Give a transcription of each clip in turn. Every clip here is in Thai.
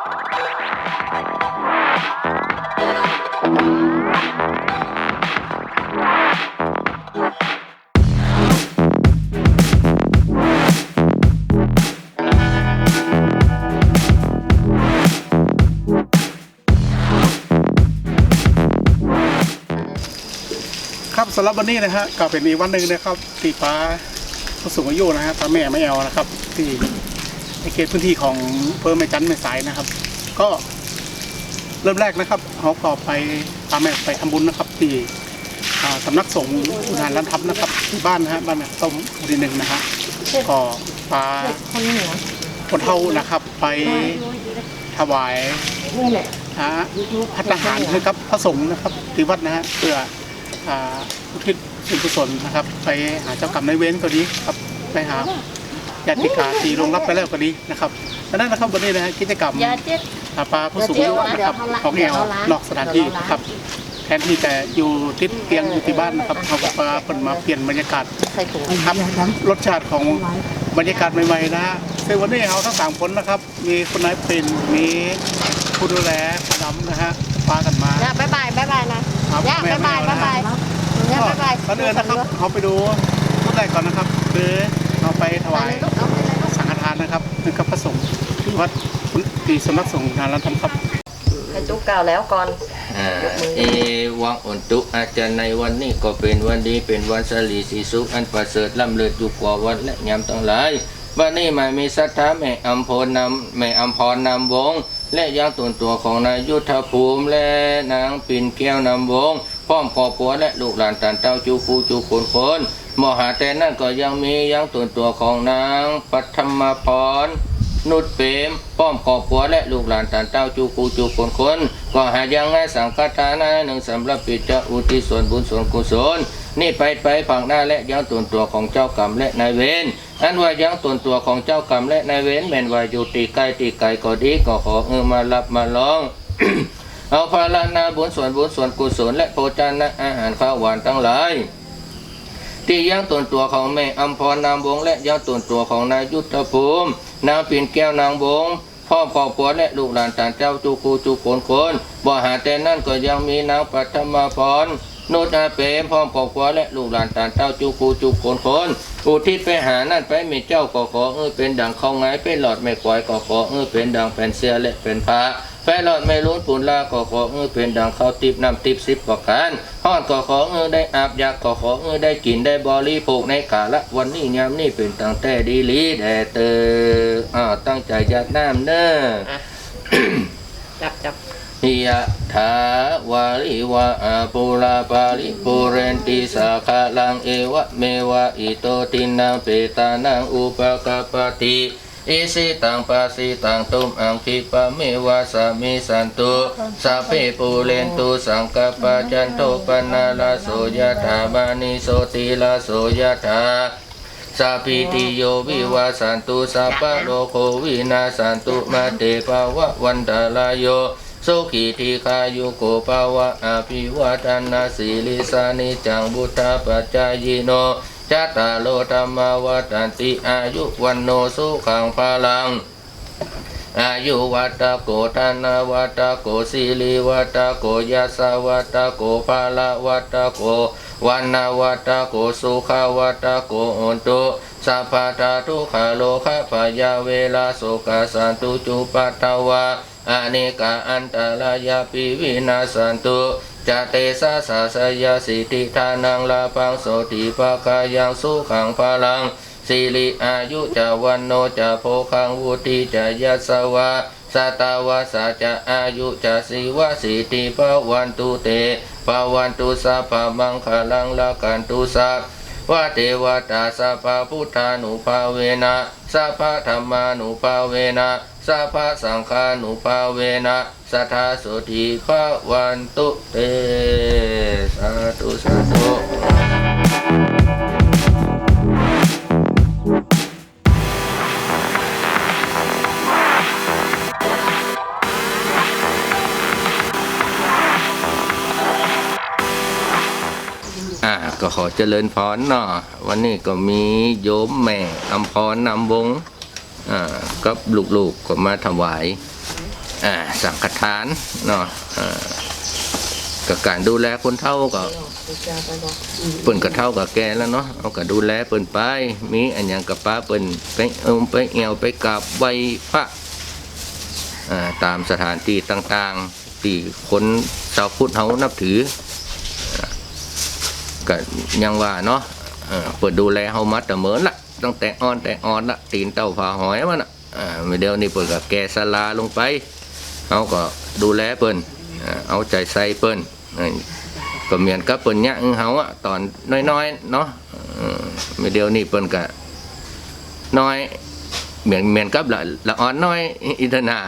ครับสำหรับวันนี้นะฮะก็เป็นอีกวันหนึ่งนะครับที่ป้าผู้สูงอายุนะฮะตาแม่ไม่เอานะครับ ที่ ในเขตพื้นที่ของอำเพิ่มแม่จันแม่สายนะครับ ก็เริ่มแรกนะครับเขาก็ไปพาแม่ไปทำบุญนะครับ ที่อ่าสำนักสงฆ์อุทานรันทับนะครับที่บ้านนะฮะบ้านแม่ต้มหมู่ที่หนึ่งนะฮะก็พาคนเหนือคนเท่านะครับไปถวายนะฮะพัฒหารให้กับพระสงฆ์นะครับที่วัดนะฮะเพื่ออ่าอุทิศส่วนกุศลนะครับ ไปหาเจ้ากรรมนายเวรก็ดีครับไปหา ญาติกาที่ลงรับไปแล้วก็ดีนะครับดังนั้นนะครับวันนี้นะฮะกิจกรรมยาเจ็ดหาปลาผู้สูงอายุนะครับของแอลนอกสถานที่นะครับแทนที่จะอยู่ติดเตียงอยู่ที่บ้านนะครับเขาก็มาเปิดมาเปลี่ยนบรรยากาศใส่ถุงครับรสชาติของบรรยากาศใหม่ๆนะฮะซึ่งวันนี้เราทั้งสามคนนะครับ มีคุณนายเป็นมีผู้ดูแลผู้นำนะฮะพากันมาย่าบ๊ายบายบ๊ายบายนะครับย่าแม่บ๊ายบายไม่บ๊ายเอาบายนะย่าบ๊ายบายก่อนอื่นนะครับเขาไปดูรูปแรกก่อนนะครับคือ เราไปถวายลูกเอาไปเลยลูกสังฆทานนะครับนึงกับพระสงฆ์ที่วัดที่สำนักสงฆ์งานรัตนครับให้จุกกล่าวแล้วก่อนอ่าเอวังอุนตุอาจารย์ในวันนี้ก็เป็นวันดีเป็นวันสลีสีสุขอันประเสริฐล้ำเลิศอยู่กว่าวันและยามทั้งหลายวันนี้มามีศรัทธาแม่อัมพรนำแม่อัมพรนำวง และยังตนตัวของนายยุทธภูมิและนางปิ่นแก้วนำวง พร้อมครอบครัวและลูกหลานตานเต้าจูคูจูคนคน มหาแต่นั่นก็ยังมียังตนตัวของนางปัทมพรนุดเปมป้อมครอบครัวและลูกหลานตานเต้าจูกูจูคนคน ก็หายังไงสังฆทานหนึ่งสำหรับปิจอุทิศส่วนบุญส่วนกุศลนี่ไปไปฝั่งหน้าและยังตนตัวของเจ้ากรรมและนายเวรอันว่ายังตนตัวของเจ้ากรรมและนายเวรแม่นว่าอยู่ตีไกลตีไกลก็ดีก็ขอเออมารับมาลองเอาภาลานาบุญส่วนบุญส่วนกุศลและโภชนะอาหารข้าวหวานทั้งหลาย ที่ยังตนตัวของแม่อัมพรนามวงและยังตนตัวของนายยุทธภูมิ นางปิ่นแก้วนางวงพ่อครอบครัวและลูกหลานต่างเจ้าจูคูจูโคนคนบ่หาแต่นั่นก็ยังมีนางปัทมาพรนุชอาเปรมพ่อครอบครัวและลูกหลานต่างเจ้าจูคูจูโคนคนอุทิศไปหานั่นไปมีเจ้าก็ขอเออเป็นดังเข้าไงเป็นหลอดไม่กวายก็ขอเออเป็นดังเป็นเสียและเป็นพระ แฟนหลอดไม่ลุ้นปุนลาก็ขอเออเป็นดังข้าวติบน้ำติบสิบประการห้อนก็ขอเออได้อาบยาก็ขอเออได้กินได้บริโภคในกาละวันนี้ยามนี่เป็นตั้งแต่ดีลีแด่เตออ้าวตั้งใจยัดน้ำเน้อจับจับนิยะถาวาริวะอาปุราปาริปุเรนติสาคาลังเอวะเมวะอิโตตินังเปตานังอุปกปปติ อิสิตังปัสสิตังตุมอังคิปะเมวะสามิสันตุสัพเพปุเรนตุสังกปปจันโทปนาลาโสยถามานิโสติลาโสยถาสัพพิติโยวิวาสันตุสัพพะโลโควินาสันตุมาเตภาวะวันตาลายโยสุขีทีคายุโกภาวะอภิวัตนาสีลิสานิจังบุตตาปัจจายโน จัตตาโลธรรมวัฏันติอายุวันโนสุขังพลังอายุวัตโกธนวัตโกสิลิวัตโกยัสวัตโกภาลวัตโกวันนาวัตโกสุขวัตโกอุนตุสัพพะทาทุขโลคะพยาเวลาสุขสันตุจุปัตถวาอเนกาอันตรายาปิวินาสันตุ จะเตสาสาสยสิทิทานังลาปังโสติปะกายังสุขังพลังสิริอายุจะวันโนจะโพคังวุติจะยัสวะสตาวาสาจะอายุจะสีวะสิติภวันตุเตภวันตุสัพพมังคลังละกันตุสัพว่าเทวตาสัพพพุทธานุภาเวนะสัพพธรรมานุภาเวนะ สัพพะสังฆานุภาเวนะสัทธาสุติภวันตุเตสาธุสาธุอ่าก็ขอเจริญพรเนาะวันนี้ก็มีโยมแม่อัมพรนำวงอ่า กับลูกๆก็มาถวายอ่าสังฆทานเนาะกับการดูแลคนเฒ่าก็เปิ่นก็เท่ากับแกแล้วเนาะเอาก็ดูแลเปิ่นไปมีอันยังกับป้าเปิ่นไปเอิมไปเอวไปกราบไหว้พระตามสถานที่ต่างๆที่คนชาวพุทธเฮานับถืออก็ยังว่าเนาะเออเปิดดูแลเฮามาแต่เหมือนละ ต้องแต่อ่อนแต่อ่อนละตีนเต่าผาหอยมันอะอ่เดี๋ยวนี้เปิดกับแกสลาลงไปเอาก็ดูแลเปิ้นเอาใจใส่เปิ้นก็เหมือนกับเปิ้นยะอึ้งเฮาอะตอนน้อยๆเนาะเออไม่เดี๋ยวนี้เปิ้นก็น้อยเหมือนเหมือนกับละละอ่อนน้อยอินทนา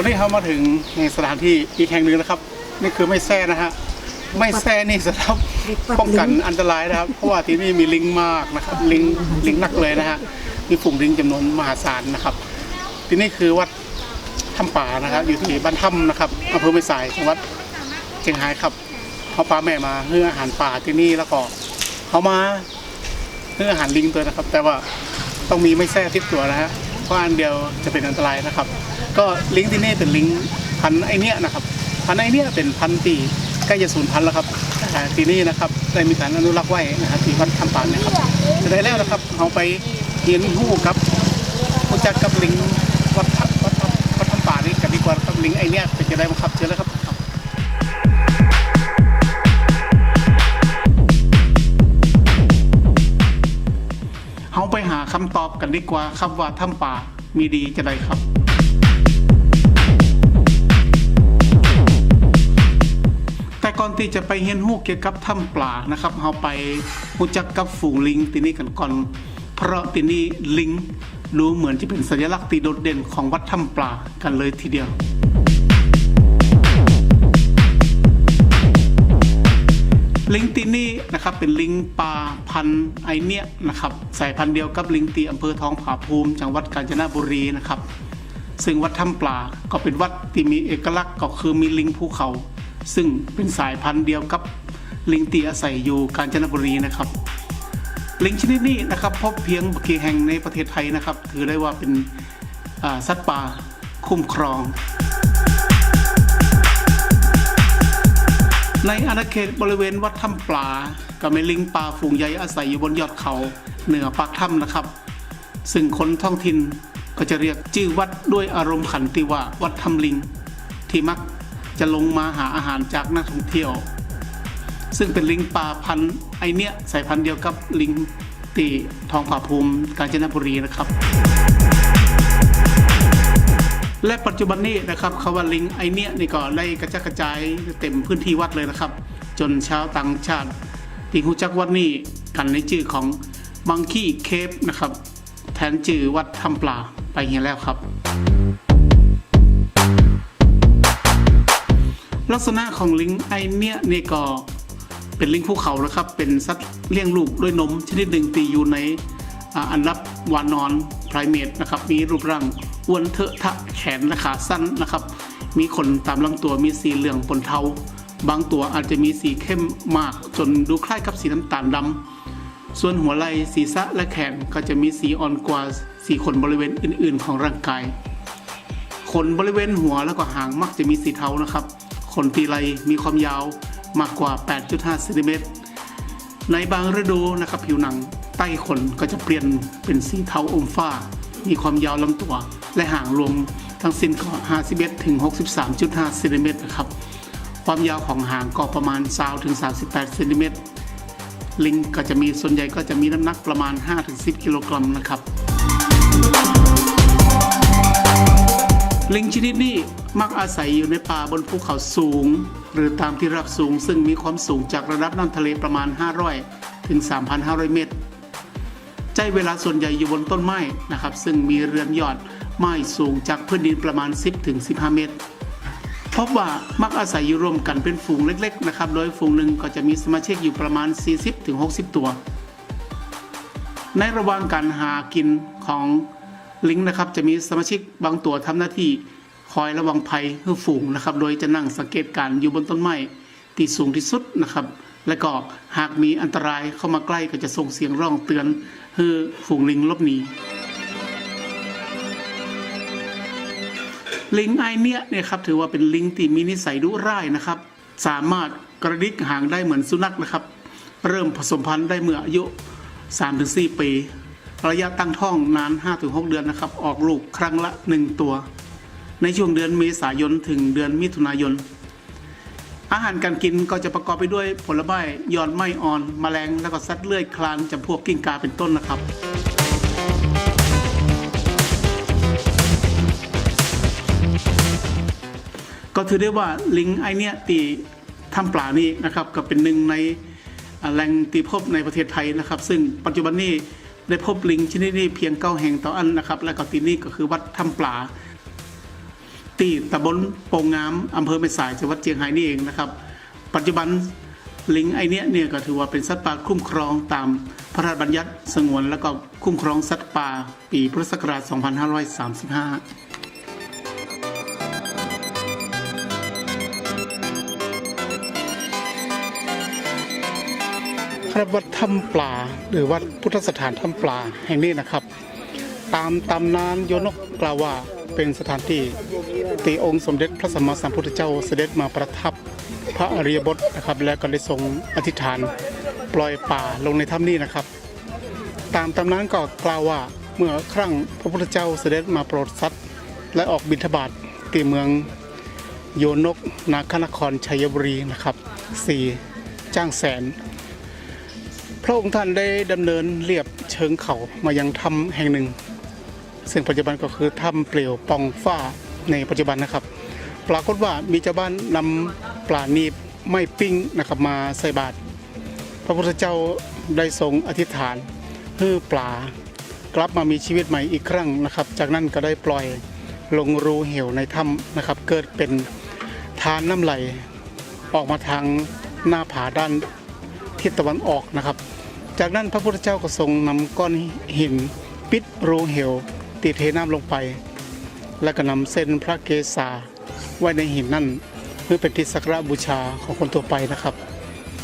อนนี้เรามาถึงในสถานที่อีกแห่งหนึ่งนะครับ นี่คือไม่แซ่นะฮะไม่แซ่นี่สำหรับป้องกันอันตรายนะครับ เพราะว่าที่นี่มีลิงมากนะครับ ลิงลิงนักเลยนะฮะมีฝูงลิงจำนวนมหาศาลนะครับ ที่นี่คือวัดถ้ำป่านะครับ อยู่ที่บ้านถ้ำนะครับอำเภอไม่สายจังหวัดเชียงรายครับเขาปลาแม่มาเพื่ออาหารป่าที่นี่แล้วก็เขามาเพื่ออาหารลิงตัวนะครับ แต่ว่าต้องมีไม่แซ่ทิพตัวนะฮะเพราะอันเดียวจะเป็นอันตรายนะครับ ก็ลิงก์ที่นี่เป็นลิงก์พันไอเนี้ยนะครับพันไอเนี้ยเป็นพันธุ์ที่ใกล้จะสูญพันธุ์แล้วครับที่นี่นะครับได้มีการอนุรักษ์ไว้นะครับที่วัดทำปานนะครับจะได้แล้วนะครับเอาไปเรียนรู้กับรู้จักกับลิงวัดทำวัดทำวัดทำป่านี่กันดีกว่าครับลิงไอเนี้ยเป็นจะได้บ้างคับเจอแล้วครับเอาไปหาคำตอบกันดีกว่าครับว่าถ้ำป่ามีดีจะได้ครับ ที่จะไปเฮียนฮู้เกี่ยวกับถ้ำปลานะครับเราไปรู้จักกับฝูงลิงที่นี่กันก่อน เพราะที่นี่ลิงดูเหมือนจะเป็นสัญลักษณ์ที่โดดเด่นของวัดถ้ำปลากันเลยทีเดียวลิงตีนี่นะครับเป็นลิงปลาพันไอเนียนะครับสายพันธุ์เดียวกับลิงตีอำเภอทองผาภูมิจังหวัดกาญจนบุรีนะครับ ซึ่งวัดถ้ำปลาก็เป็นวัดที่มีเอกลักษณ์ก็คือมีลิงภูเขา ซึ่งเป็นสายพันธุ์เดียวกับลิงตีอาศัยอยู่กาญจนบุรีนะครับ ลิงชนิดนี้นะครับพบเพียงกี่แห่งในประเทศไทยนะครับ ถือได้ว่าเป็นสัตว์ป่าคุ้มครอง ในอาณาเขตบริเวณวัดถ้ำปลาก็มีลิงป่าฝูงใหญ่อาศัยอยู่บนยอดเขาเหนือปากถ้ำนะครับ ซึ่งคนท้องถิ่นก็จะเรียกชื่อวัดด้วยอารมณ์ขันติว่าวัดถ้ำลิง ที่มัก จะลงมาหาอาหารจากนักท่องเที่ยว ซึ่งเป็นลิงป่าพันธุ์ไอเนี้ยสายพันธุ์เดียวกับลิงตีทองผาภูมิกาญจนบุรีนะครับ และปัจจุบันนี้นะครับคำว่าลิงไอเนี้ยนี่ก็ได้กระจายกระจายเต็มพื้นที่วัดเลยนะครับ จนชาวต่างชาติที่รู้จักวัดนี้กันในชื่อของบังคีเคปนะครับ แทนชื่อวัดทำปลาไปเฮียแล้วครับ ลักษณะของลิงไอเนี้ยนี่ก็เป็นลิงภูเขานะครับ เป็นสัตว์เลี้ยงลูกด้วยนมชนิดหนึ่งตีอยู่ในอันดับวานอนไพรเมตนะครับ มีรูปร่างอ้วนเถอะทะแขนและขาสั้นนะครับ มีขนตามลำตัวมีสีเหลืองปนเทา บางตัวอาจจะมีสีเข้มมากจนดูคล้ายกับสีน้ำตาลดำส่วนหัวไหล่ศีรษะและแขนก็จะมีสีอ่อนกว่าสีขนบริเวณอื่น ๆ ของร่างกายขนบริเวณหัวแล้วก็หางมักจะมีสีเทานะครับ ขนตีไลมีความยาวมากกว่า 8.5เซนติเมตรในบางฤดูนะครับผิวหนังใต้ขนก็จะเปลี่ยนเป็นสีเทาอมฟ้า มีความยาวลำตัว และห่างรวมทั้งสิ้นก็51ถึง63.5เซนติเมตรนะครับ ความยาวของหางก็ประมาณ20ถึง38เซนติเมตรลิงก็จะมีส่วนใหญ่ก็จะมีน้ำหนักประมาณ 5-10 กิโลกรัมนะครับ ลิงชนิดนี้มักอาศัยอยู่ในป่าบนภูเขาสูง หรือตามที่ราบสูงซึ่งมีความสูงจากระดับน้ำทะเลประมาณ 500 ถึง 3,500 เมตร ใจเวลาส่วนใหญ่อยู่บนต้นไม้นะครับ ซึ่งมีเรือนยอดไม้สูงจากพื้นดินประมาณ 10ถึง15 เมตร พบว่ามักอาศัยอยู่รวมกันเป็นฝูงเล็ก ๆ นะครับ โดยฝูงหนึ่งก็จะมีสมาชิกอยู่ประมาณ 40ถึง60 ตัว ในระหว่างการหากินของ ลิงนะครับจะมีสมาชิกบางตัวทำหน้าที่คอยระวังภัยให้ฝูงนะครับ โดยจะนั่งสังเกตการณ์อยู่บนต้นไม้ที่สูงที่สุดนะครับ และก็หากมีอันตรายเข้ามาใกล้ก็จะส่งเสียงร้องเตือนให้ฝูงลิงลบหนีลิงไอเนี่ยเนี่ยครับถือว่าเป็นลิงที่มีนิสัยดุร้ายนะครับ สามารถกระดิกหางได้เหมือนสุนัขนะครับ เริ่มผสมพันธุ์ได้เมื่ออายุ 3-4 ปี ระยะตั้งท้องนาน 5-6 เดือนนะครับ ออกลูกครั้งละ 1 ตัว ในช่วงเดือนเมษายนถึงเดือนมิถุนายน อาหารการกินก็จะประกอบไปด้วยผลไม้ยอดไม้อ่อนแมลงแล้วก็สัตว์เลื้อยคลานจำพวกกิ้งกาเป็นต้นนะครับก็ถือได้ว่าลิงไอเนี้ยตีถ้ำปลานี่นะครับก็เป็นหนึ่งในแหล่งตีพบในประเทศไทยนะครับ ซึ่งปัจจุบันนี้ ได้พบลิงชนิดนี้เพียงเก้าแห่งต่ออันนะครับ และก็ที่นี่ก็คือวัดถ้ำปลาที่ตำบลโป่งงามอำเภอแม่สายจังหวัดเชียงรายนี่เองนะครับ ปัจจุบันลิงไอเนี้ยเนี่ยก็ถือว่าเป็นสัตว์ป่าคุ้มครองตามพระราชบัญญัติสงวนและก็คุ้มครองสัตว์ป่าปีพุทธศักราช 2535 ครับวัดถ้ำปลา หรือวัดพุทธสถานถ้ำปลาแห่งนี้นะครับ ตามตำนานโยนกกล่าวว่าเป็นสถานที่ตีองค์สมเด็จพระสัมมาสัมพุทธเจ้าเสด็จมาประทับพระอริยบทนะครับ และก็ได้ทรงอธิษฐานปล่อยป่าลงในถ้ำนี้นะครับ ตามตำนานก็กล่าวว่าเมื่อครั้งพระพุทธเจ้าเสด็จมาโปรดสัตว์และออกบิณฑบาตตีเมืองโยนกนาคนครชัยบุรีนะครับสี่จ้างแสน ระองค์ท่านได้ดำเนินเรียบเชิงเขามายังถ้ำแห่งหนึ่ง ซึ่งปัจจุบันก็คือถ้ำเปลี่ยวปองฟ้าในปัจจุบันนะครับ ปรากฏว่ามีชาวบ้านนำปลานีบไม่ปิ้งนะครับมาใส่บาตรพระพุทธเจ้าได้ทรงอธิษฐานให้ปลากลับมามีชีวิตใหม่อีกครั้งนะครับ จากนั้นก็ได้ปล่อยลงรูเหวในถ้ำนะครับ เกิดเป็นทานน้ำไหลออกมาทางหน้าผาด้านทิศตะวันออกนะครับ จากนั้นพระพุทธเจ้าก็ทรงนำก้อนหินปิดรูเหวตีเทน้ำลงไป แล้วก็นำเส้นพระเกศาไว้ในหินนั่นเพื่อเป็นที่สักการะบูชาของคนทั่วไปนะครับ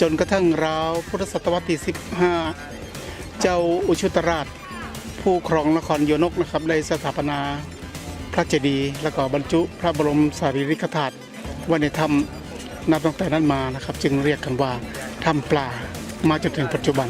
จนกระทั่งราวพุทธศตวรรษที่15 เจ้าอุชุตราช ผู้ครองนครโยนกนะครับได้สถาปนาพระเจดีย์แล้วก็บรรจุพระบรมสารีริกธาตุไว้ในถ้ำนับตั้งแต่นั้นมานะครับ จึงเรียกกันว่าถ้ำปลา มาจนถึงปัจจุบัน